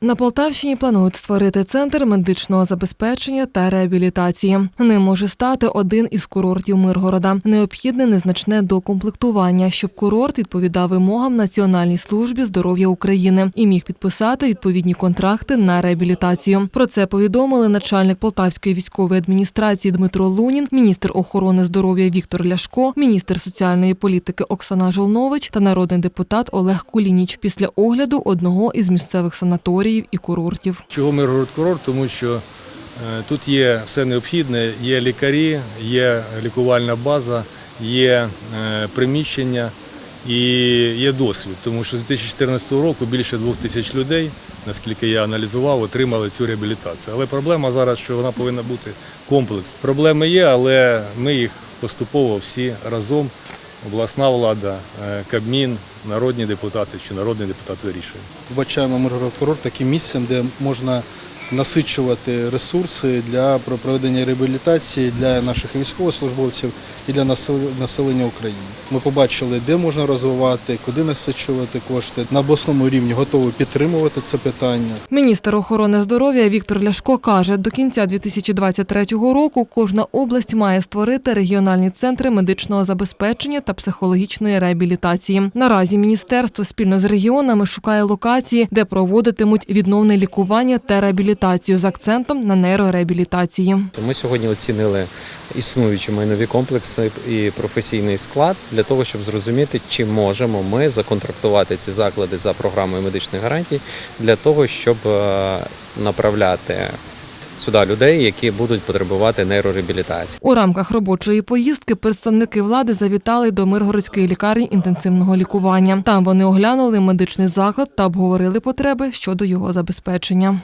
На Полтавщині планують створити центр медичного забезпечення та реабілітації. Ним може стати один із курортів Миргорода. Необхідне незначне докомплектування, щоб курорт відповідав вимогам Національній службі здоров'я України і міг підписати відповідні контракти на реабілітацію. Про це повідомили начальник Полтавської військової адміністрації Дмитро Лунін, міністр охорони здоров'я Віктор Ляшко, міністр соціальної політики Оксана Жолнович та народний депутат Олег Кулініч після огляду одного із місцевих санаторіїв і курортів. Чого Миргород курорт? Тому що е, тут є все необхідне, є лікарі, є лікувальна база, є е, приміщення і є досвід. Тому що з 2014 року більше двох тисяч людей, наскільки я аналізував, отримали цю реабілітацію. Але проблема зараз, що вона повинна бути комплекс. Проблеми є, але ми їх поступово всі разом. Обласна влада, е, Кабмін, народні депутати чи народний депутат вирішує. Вбачаємо Миргород курорт таким місцем, де можна насичувати ресурси для про- проведення реабілітації для наших військовослужбовців і для насел- населення України. Ми побачили, де можна розвивати, куди насичувати кошти. На обласному рівні готові підтримувати це питання. Міністр охорони здоров'я Віктор Ляшко каже, до кінця 2023 року кожна область має створити регіональні центри медичного забезпечення та психологічної реабілітації. Наразі міністерство спільно з регіонами шукає локації, де проводитимуть відновне лікування та реабілітацію з акцентом на нейрореабілітації. Ми сьогодні оцінили існуючі майнові комплекси і професійний склад для того, щоб зрозуміти, чи можемо ми законтрактувати ці заклади за програмою медичних гарантій для того, щоб е, направляти сюди людей, які будуть потребувати нейрореабілітації. У рамках робочої поїздки представники влади завітали до Миргородської лікарні інтенсивного лікування. Там вони оглянули медичний заклад та обговорили потреби щодо його забезпечення.